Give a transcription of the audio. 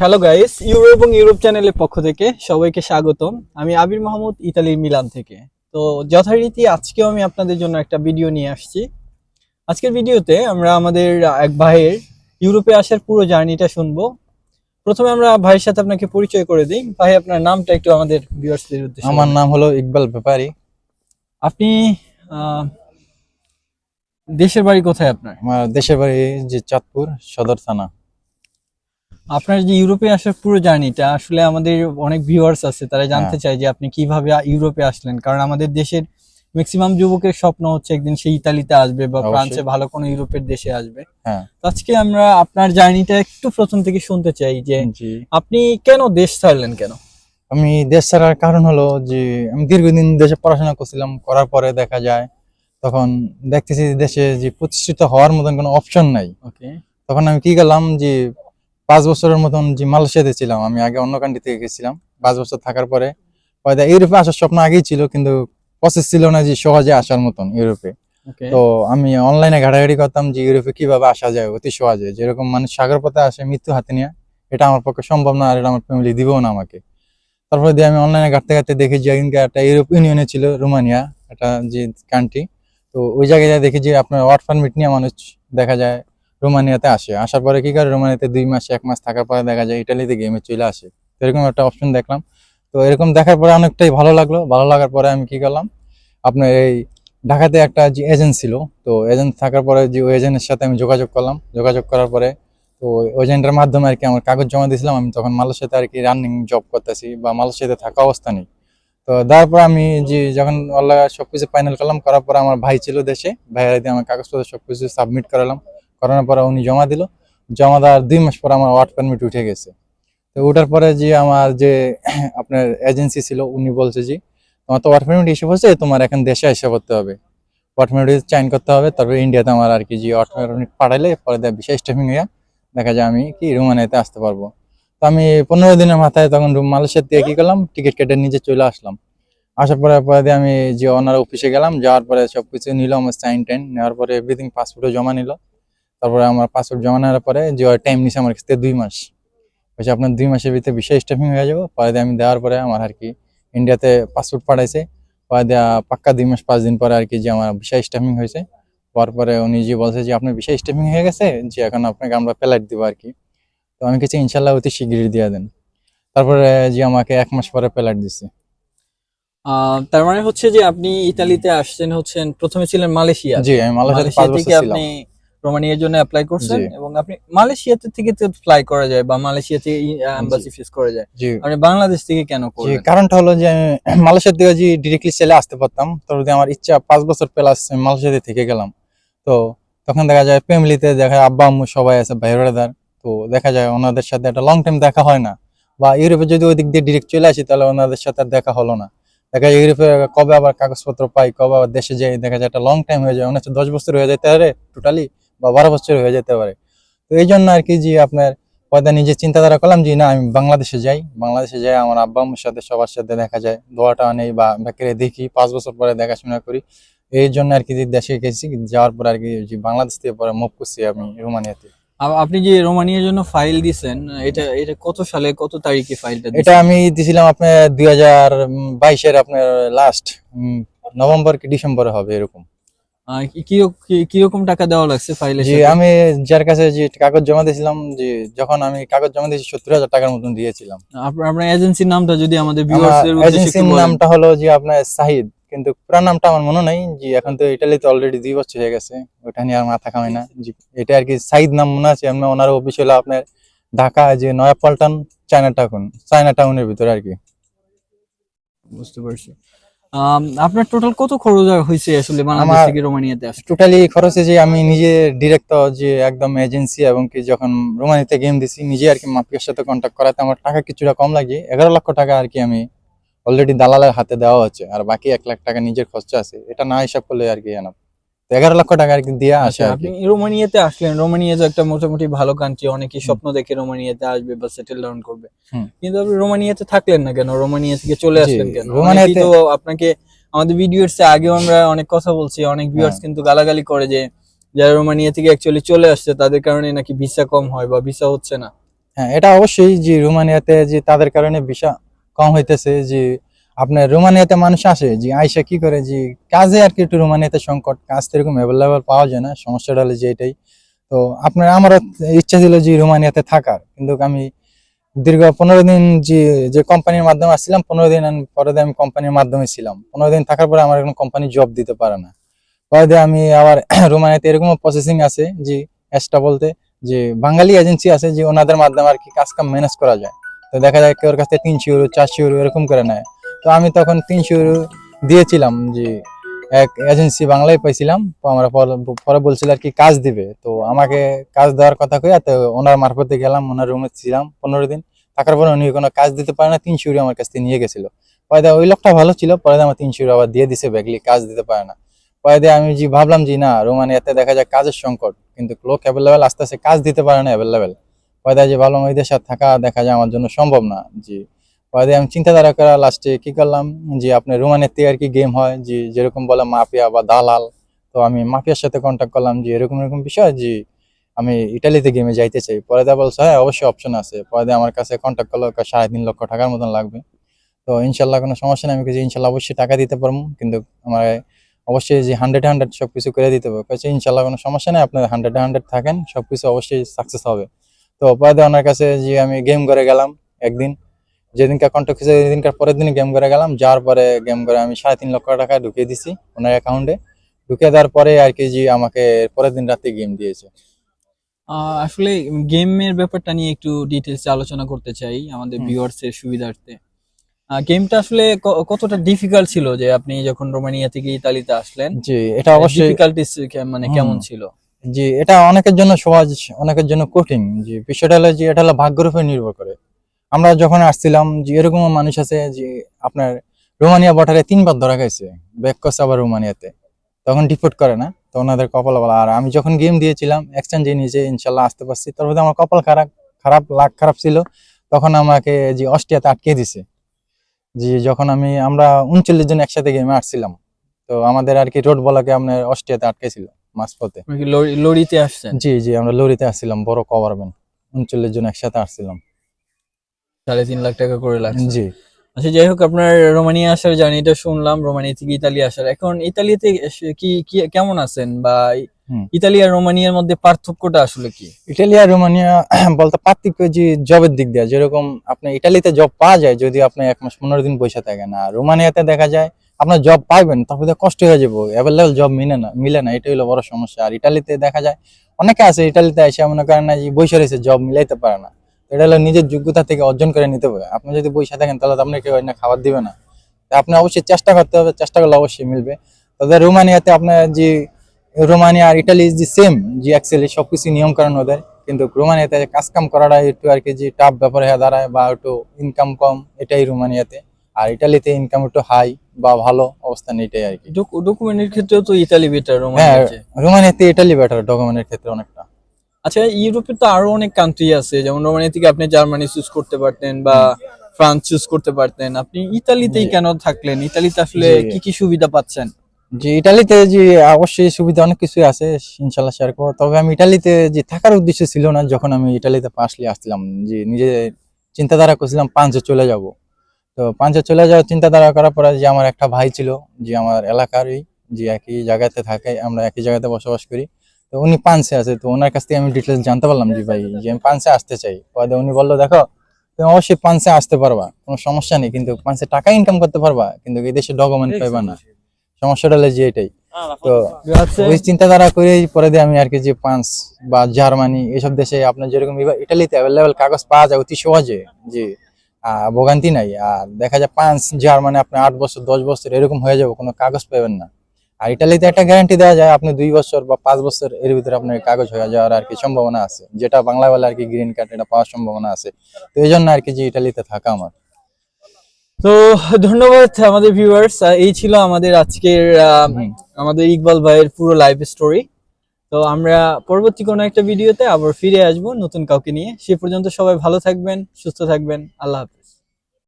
Hello guys euro এবং Europe চ্যানেলের পক্ষ থেকে সবাইকে স্বাগতম। আমি আবির মাহমুদ ইতালির মিলান থেকে। তো যথারীতি আজকেও আমি আপনাদের জন্য একটা ভিডিও নিয়ে আসছি। আজকের ভিডিওতে আমরা আমাদের এক ভাইয়ের ইউরোপে আসার পুরো জার্নিটা শুনব। প্রথমে আমরা ভাইয়ের সাথে আপনাকে পরিচয় করে দিই। ভাই আপনার নামটা একটু আমাদের ভিউয়ার্সদের উদ্দেশ্যে আমার নাম হলো ইকবাল ব্যাপারী। আপনি আহ, দেশের বাড়ি কোথায় আপনার? আমার দেশের বাড়ি যে চাঁদপুর সদর থানা। আপনার যে ইউরোপে আসার পুরো জার্নিটা আসলে আমাদের অনেক ভিউয়ার্স আছে তারা জানতে হ্যাঁ। চায় যে আপনি কীভাবে ইউরোপে আসলেন। কারণ আমাদের দেশের ম্যাক্সিমাম যুবকের স্বপ্ন হচ্ছে একদিন সে ইতালিতে আসবে বা ফ্রান্সে ভালো কোনো ইউরোপের দেশে আসবে। হ্যাঁ। আজকে আমরা আপনার জার্নিটা একটু প্রথম থেকে শুনতে চাই যে আপনি কেন দেশ ছাড়লেন কেন? আমি দেশ ছাড়ার কারণ হলো যে আমি দীর্ঘদিন দেশে পড়াশোনা করছিলাম করার পরে দেখা যায় তখন দেখতেছি দেশে যে প্রতিষ্ঠিত হওয়ার মতন কোনো অপশন নাই। ওকে তখন আমি কি করলাম যে পাঁচ বছরের মতন যে মালয়েশিয়াতে ছিলাম আমি আগে অন্য কান্ট্রি থেকে গেছিলাম। পাঁচ বছর থাকার পরে হয়তো ইউরোপে আসার স্বপ্ন আগেই ছিল কিন্তু প্রসেস ছিল না যে সহজে আসার মতন ইউরোপে। তো আমি অনলাইনে ঘাটাঘাটি করতাম যে ইউরোপে কীভাবে আসা যায় অতি সহজে। যেরকম মানুষ সাগর পথে আসে মৃত্যু হাতে নিয়ে এটা আমার পক্ষে সম্ভব না আর এটা আমার ফ্যামিলি দিবেও না আমাকে। তারপরে দিয়ে আমি অনলাইনে ঘাটতে ঘাটতে দেখি যে এখানকে একটা ইউরোপ ইউনিয়নে ছিল রোমানিয়া একটা যে কান্ট্রি তো ওই জায়গায় দেখি যে আপনার ওয়ার্ক পারমিট নিয়ে মানুষ দেখা যায় রোমানিয়াতে আসে। আসার পরে কি করে? রোমানিয়াতে দুই মাস, এক মাস থাকার পরে দেখা যায় ইটালিতে গেমে চলে আসে। তো এরকম একটা অপশন দেখলাম। তো এরকম দেখার পরে অনেকটাই ভালো লাগল। ভালো লাগার পরে আমি কি করলাম? আপনার এই ঢাকাতে একটা যে এজেন্ট ছিল, তো এজেন্ট থাকার পরে যে ওই এজেন্টের সাথে আমি যোগাযোগ করলাম। যোগাযোগ করার পরে তো এজেন্টের মাধ্যমে আর কি আমার কাগজ জমা দিয়েছিলাম। আমি তখন মালয়েশিয়াতে আর কি রানিং জব করতেছি বা মালয়েশিয়াতে থাকা অবস্থা নেই। তো তারপর আমি যে যখন আল্লাহ সবকিছু ফাইনাল করলাম, করার পরে আমার ভাই ছিল দেশে। ভাইয়ের দিয়ে আমার কাগজপত্র সবকিছু সাবমিট করালাম। করানোর পরে উনি জমা দিল। জমা দেওয়ার দুই মাস পর আমার ওয়ার্ক পারমিট উঠে গেছে। তো ওঠার পরে যে আমার যে আপনার এজেন্সি ছিল, উনি বলছে যে, তোমার তো ওয়ার্ক পারমিট ইস্যু হচ্ছে তোমার এখন দেশে এসে করতে হবে। ওয়ার্ক পারমিট চাইন করতে হবে, তারপরে ইন্ডিয়াতে আমার আর কি যে ওয়ার্ক পারমিট পাঠাইলে পরে দেয় বিশেষ স্টেপিং হইয়া দেখা যায় আমি কি রোমানিয়াতে আসতে পারব। তো আমি পনেরো দিনের মাথায় তখন মালয়েশিয়ার থেকে কি করলাম টিকিট কেটে নিজে চলে আসলাম। আসার পরে পরে দিয়ে আমি যে ওনার অফিসে গেলাম, যাওয়ার পরে সবকিছু নিল আমার সাইন টাইন নেওয়ার পরে এভরিথিং পাসপোর্টও জমা নিল। তারপরে আমার পাসপোর্ট জমা নেওয়ার পরে যে টাইম নিছে আমার কাছে দুই মাস। বলছে আপনার দুই মাসের ভিতরে বিশেষ স্টেপিং হয়ে যাব পরে আমি দেওয়ার পরে আমার আর কি ইন্ডিয়াতে পাসপোর্ট পাঠাইছে পরে দেওয়া পাক্কা দুই মাস পাঁচ দিন পরে আর কি যে আমার বিশেষ স্টাফিং হয়েছে হওয়ার পরে উনি যে বলছে যে আপনার বিশেষ স্টেপিং হয়ে গেছে যে এখন আপনাকে আমরা প্যালেট দিব আর কি। তো আমি কিছু ইনশাল্লাহ অতি শিগগিরই দিয়ে দেন। তারপরে যে আমাকে এক মাস পরে প্যালেট দিছে। তার মানে হচ্ছে যে আপনি ইতালিতে আসছেন হচ্ছেন প্রথমে ছিলেন মালয়েশিয়া? জি আমি মালয়েশিয়াতে মালয়েশিয়া থেকে আপনি রোমানিয়ার জন্য অ্যাপ্লাই করছেন এবং আপনি মালয়েশিয়াতে থেকে তো ফ্লাই করা যায় বা মালয়েশিয়াতে এম্বাসি ফেস করা যায়। আপনি বাংলাদেশ থেকে কেন জি কারণটা হলো যে আমি মালয়েশিয়ার থেকে যে ডিরেক্টলি চলে আসতে পারতাম তো যদি আমার ইচ্ছা পাঁচ বছর প্লাস মালয়েশিয়াতে থেকে গেলাম তো তখন দেখা যায় ফ্যামিলিতে দেখা যায় আব্বা আম্মু সবাই আছে ভাই ব্রাদার তো দেখা যায় ওনাদের সাথে একটা লং টাইম দেখা হয় না। বা ইউরোপে যদি ওই দিক দিয়ে ডিরেক্ট চলে আসি তাহলে ওনাদের সাথে আর দেখা হলো না। দেখা যায় ইউরোপে কবে আবার কাগজপত্র পাই কবে আবার দেশে যাই দেখা যায় একটা লং টাইম হয়ে যায় অনেক দশ বছর হয়ে যায় পারে টোটালি বা বারো বছর হয়ে যেতে পারে। তো এই জন্য আর কি যে আপনার পয়দা নিজে চিন্তাধারা করলাম যে না আমি বাংলাদেশে যাই। বাংলাদেশে যাই আমার আব্বা আম্মুর সাথে সবার সাথে দেখা যায় দোয়াটা নেই বা ব্যাকেরে দেখি পাঁচ বছর পরে দেখাশোনা করি। এই জন্য আর কি যে দেশে গেছি যাওয়ার পর আর কি যে বাংলাদেশ থেকে পরে মুভ করছি আমি রোমানিয়াতে। আপনি যে রোমানিয়ার জন্য ফাইল দিছেন এটা এটা কত সালে কত তারিখে ফাইলটা এটা আমি দিছিলাম আপনার দুই হাজার বাইশের আপনার লাস্ট নভেম্বর কি ডিসেম্বরে হবে এরকম। কীরকম টাকা দেওয়া লাগছে ফাইলে যে আমি যার কাছে যে কাগজ জমা দিয়েছিলাম যে যখন আমি কাগজ জমা দিয়েছি সত্তর হাজার টাকার মতন দিয়েছিলাম। আপনার এজেন্সির নামটা যদি আমাদের ভিউয়ার্সদের এজেন্সির নামটা হলো যে আপনার সাহিদ। কিন্তু পুরা নামটা আমার মনে নাই। যে এখন তো ইটালিতে অলরেডি দুই বছর হয়ে গেছে। ওটা নিয়ে আর মাথা কামাই না। জি, এটা আর কি সাহিদ নাম মনে আছে? আমি ওনার অফিস হলো আপনার ঢাকা যে নয়াপল্টন চায়না টাউন চায়না টাউনের ভিতরে আর কি। বুঝতে পারছি। আপনার টোটাল কত খরচ হয়েছে আসলে বাংলাদেশ থেকে রোমানিয়াতে আসলে টোটালি খরচ যে আমি নিজে ডিরেক্ট যে একদম এজেন্সি এবং কি যখন রোমানিয়াতে গেম দিছি নিজে আর কি মাফিয়ার সাথে কন্ট্যাক্ট করাতে আমার টাকা কিছুটা কম লাগে। এগারো লক্ষ টাকা আর কি আমি অলরেডি দালালের হাতে দেওয়া হচ্ছে আর বাকি এক লাখ টাকা নিজের খরচা আছে। এটা না হিসাব করলে আর কি এনাফ। এগারো লক্ষ টাকা দিয়ে আসে আচ্ছা আপনি রোমানিয়াতে আসলেন। রোমানিয়া তো একটা মোটামুটি ভালো কান্ট্রি অনেকেই স্বপ্ন দেখে রোমানিয়াতে আসবে বা সেটেল ডাউন করবে। কিন্তু আপনি রোমানিয়াতে থাকলেন না কেন? রোমানিয়া থেকে চলে আসলেন কেন? রোমানিয়াতে- তো আপনাকে আমাদের ভিডিওর আগেও আমরা অনেক কথা বলছি অনেক ভিউয়ার্স হ্যাঁ। কিন্তু গালাগালি করে যে যারা রোমানিয়া থেকে অ্যাকচুয়ালি চলে আসছে তাদের কারণে নাকি ভিসা কম হয় বা ভিসা হচ্ছে না। হ্যাঁ এটা অবশ্যই যে রোমানিয়াতে যে তাদের কারণে ভিসা কম হইতেছে যে আপনার রোমানিয়াতে মানুষ আসে, যে আইসা কি করে, যে কাজে আর কি একটু রোমানিয়াতে সংকট, কাজ তো এরকম অ্যাভেলেবেল পাওয়া যায় না, সমস্যাটা হলো যে এটাই। তো আপনার, আমারও ইচ্ছা ছিল যে রোমানিয়াতে থাকার, কিন্তু আমি দীর্ঘ পনেরো দিন যে যে কোম্পানির মাধ্যমে আসছিলাম, পনেরো দিন পরে আমি কোম্পানির মাধ্যমে ছিলাম। পনেরো দিন থাকার পরে আমার কোনো কোম্পানি জব দিতে পারে না। পরে দিয়ে আমি আবার রোমানিয়াতে এরকম প্রসেসিং আছে, যে এক্সট্রা বলতে, যে বাঙালি এজেন্সি আছে, যে ওনাদের মাধ্যমে আর কি কাজ কাম ম্যানেজ করা যায়। তো দেখা যায় কেউ কাছে তিনশো ইউরো চারশো ইউরো এরকম করে নেয়। তো আমি তখন তিনশো দিয়েছিলাম যে এক এজেন্সি বাংলায় পাইছিলাম আমরা পরে বলছিল আর কি কাজ দিবে। তো আমাকে কাজ দেওয়ার কথা কই তো ওনার মারফতে গেলাম, ওনার রুমে ছিলাম পনেরো দিন। থাকার পরে উনি কোনো কাজ দিতে পারে না, তিনশো আমার কাছ থেকে নিয়ে গেছিল। পরে ওই লোকটা ভালো ছিল, পরে আমার তিনশো আবার দিয়ে দিছে ব্যাগলি, কাজ দিতে পারে না। পরে আমি যে ভাবলাম যে না, রোমানিয়াতে দেখা যায় কাজের সংকট, কিন্তু লোক অ্যাভেলেবেল আস্তে আস্তে কাজ দিতে পারে না অ্যাভেলেবেল পরে যে ভাবলাম ওই দেশে থাকা দেখা যায় আমার জন্য সম্ভব না জি পরে আমি চিন্তাধারা করা লাস্টে কি করলাম যে আপনার রোমানিয়াতে আর কি গেম হয়, যে যেরকম বলে মাফিয়া বা দালাল, তো আমি মাফিয়ার সাথে কন্ট্যাক্ট করলাম যে এরকম এরকম বিষয়, যে আমি ইটালিতে গেমে যাইতে চাই। পরে দেওয়া বলছে হ্যাঁ অবশ্যই অপশন আছে। পরে দিয়ে আমার কাছে কন্ট্যাক্ট করল সাড়ে তিন লক্ষ টাকার মতন লাগবে। তো ইনশাল্লাহ কোনো সমস্যা নেই। আমি কিছু ইনশাল্লাহ অবশ্যই টাকা দিতে পারব। কিন্তু আমার অবশ্যই যে হান্ড্রেড হান্ড্রেড সব কিছু করে দিতে হবে। কাছে ইনশাল্লাহ কোনো সমস্যা নেই। আপনার হান্ড্রেড হান্ড্রেড থাকেন সব কিছু অবশ্যই সাকসেস হবে। তো পরে দিয়ে ওনার কাছে যে আমি গেম করে গেলাম একদিন। যেদিনকার কন্ট্যাক্ট হয়েছে সেদিনকার পরের দিন গেম করে গেলাম। যাওয়ার পরে গেম করে আমি সাড়ে তিন লক্ষ টাকা ঢুকিয়ে দিছি ওনার অ্যাকাউন্টে ঢুকিয়ে দেওয়ার পরে আর কি যে আমাকে পরের দিন রাতে গেম দিয়েছে। আসলে গেমের ব্যাপারটা নিয়ে একটু ডিটেলসে আলোচনা করতে চাই আমাদের হুম। ভিউয়ার্স এর সুবিধার্থে। গেমটা আসলে কতটা ডিফিকাল্ট ছিল যে আপনি যখন রোমানিয়া থেকে ইতালিতে আসলেন? জি এটা অবশ্যই ডিফিকাল্টিস মানে কেমন ছিল? জি এটা অনেকের জন্য সহজ অনেকের জন্য কঠিন। যে বিষয়টা হলো যে এটা হলো ভাগ্যের উপর নির্ভর করে। আমরা যখন আসছিলাম যে এরকম মানুষ আছে যে আপনার রোমানিয়া বর্ডারে তিনবার ধরা গেছে ব্যাক করছে আবার রোমানিয়াতে। তখন ডিপোর্ট করে না তো ওনাদের কপাল বলা আর আমি যখন গেম দিয়েছিলাম এক্সচেঞ্জে নিয়েছে ইনশাল্লাহ আসতে পারছি। তারপরে আমার কপাল খারাপ খারাপ লাখ খারাপ ছিল। তখন আমাকে যে অস্ট্রিয়াতে আটকে দিছে যে যখন আমি আমরা উনচল্লিশ জন একসাথে গেমে আসছিলাম তো আমাদের আর কি রোড বলাকে আপনার অস্ট্রিয়াতে আটকেছিল মাঝপথে। লরি- লরিতে আসছেন? জি জি আমরা লরিতে আসছিলাম বড় কভার ভ্যান উনচল্লিশ জন একসাথে আসছিলাম। সাড়ে তিন লাখ টাকা করে লাগছে। জি। আচ্ছা যাই হোক আপনার রোমানিয়া আসার জার্নিটা শুনলাম রোমানিয়া থেকে ইতালি আসার। এখন ইতালিতে কি কি কেমন আছেন? বা। ইতালি আর রোমানিয়ার মধ্যে পার্থক্যটা আসলে কি? ইটালি আর রোমানিয়া বলতে পার্থক্য যে জবের দিক দিয়ে যেরকম আপনি ইটালিতে জব পাওয়া যায় যদি আপনি এক মাস পনেরো দিন বসে থাকেন। আর রোমানিয়াতে দেখা যায় আপনার জব পাইবেন তারপরে কষ্ট হয়ে যাব অ্যাভেলেবল জব মিলে না মিলে না এটা হলো বড় সমস্যা। আর ইটালিতে দেখা যায় অনেকে আছে ইটালিতে এসে মনে করেন না যে বসে রয়েছে জব মিলাইতে পারে না। এটা হলো নিজের যোগ্যতা থেকে অর্জন করে নিতে হবে। আপনি যদি বসে থাকেন তাহলে তো আপনাকে না খাবার দিবে না। আপনি অবশ্যই চেষ্টা করতে হবে চেষ্টা করলে অবশ্যই মিলবে। তবে রোমানিয়াতে আপনার যে রোমানিয়া আর ইটালি যে সেম যে অ্যাকচুয়ালি সবকিছু নিয়ম কারণ ওদের। কিন্তু রোমানিয়াতে কাজ কাম করাটা একটু আর কি যে টাফ ব্যাপার হয়ে দাঁড়ায় বা একটু ইনকাম কম এটাই রোমানিয়াতে। আর ইটালিতে ইনকাম একটু হাই বা ভালো অবস্থান এটাই আর কি। ডকুমেন্টের ক্ষেত্রেও তো ইটালি বেটার হ্যাঁ রোমানিয়াতে ইটালি বেটার ডকুমেন্টের ক্ষেত্রে অনেকটা। আচ্ছা ইউরোপে তো আরও অনেক কান্ট্রি আছে যেমন রোমানিয়া থেকে আপনি জার্মানি চুজ করতে পারতেন বা ফ্রান্স চুজ করতে পারতেন। আপনি ইতালিতেই কেন থাকলেন? ইতালিতে আসলে কি কি সুবিধা পাচ্ছেন? যে ইটালিতে যে অবশ্যই সুবিধা অনেক কিছুই আছে ইনশাল্লাহ শেয়ার করব। তবে আমি ইটালিতে যে থাকার উদ্দেশ্য ছিল না যখন আমি ইটালিতে পাশলি আসছিলাম। যে নিজে চিন্তাধারা করছিলাম পাঁচে চলে যাব। তো পাঁচে চলে যাওয়ার চিন্তাধারা করার পরে যে আমার একটা ভাই ছিল যে আমার এলাকারই যে একই জায়গাতে থাকে আমরা একই জায়গাতে বসবাস করি। তো উনি পাঁচে আছে তো ওনার কাছ থেকে আমি ডিটেলস জানতে পারলাম যে ভাই যে আমি পাঁচে আসতে চাই। পরে উনি বলল দেখো তুমি অবশ্যই পাঁচে আসতে পারবা কোনো সমস্যা নেই কিন্তু পাঁচে টাকা ইনকাম করতে পারবা কিন্তু এই দেশে ডকুমেন্ট পাইবা না। সমস্যাটা হলো যে এটাই। তো ওই চিন্তাধারা করে পরে দিয়ে আমি আর কি যে ফ্রান্স বা জার্মানি এসব দেশে আপনার যেরকম ইটালিতে অ্যাভেলেবেল কাগজ পাওয়া যায় অতি সহজে যে আহ, ভোগান্তি নাই। আর দেখা যায় ফ্রান্স জার্মানি আপনি আট বছর দশ বছর এরকম হয়ে যাবে কোনো কাগজ পাবেন না। আর ইটালিতে একটা গ্যারান্টি দেওয়া যায় আপনি দুই বছর বা পাঁচ বছর এর ভিতরে আপনার কাগজ হয়ে যাওয়ার আর কি সম্ভাবনা আছে। যেটা বাংলা বলে আর কি গ্রিন কার্ড এটা পাওয়ার সম্ভাবনা আছে। তো এই জন্য আর কি যে ইটালিতে থাকা আমার। তো ধন্যবাদ আমাদের ভিউয়ার্স এই ছিল আমাদের আজকের আমাদের ইকবাল ভাইয়ের পুরো লাইফ স্টোরি তো আমরা পরবর্তী কোনো একটা ভিডিওতে আবার ফিরে আসব নতুন কাউকে নিয়ে। সে পর্যন্ত সবাই ভালো থাকবেন সুস্থ থাকবেন আল্লাহ হাফেজ।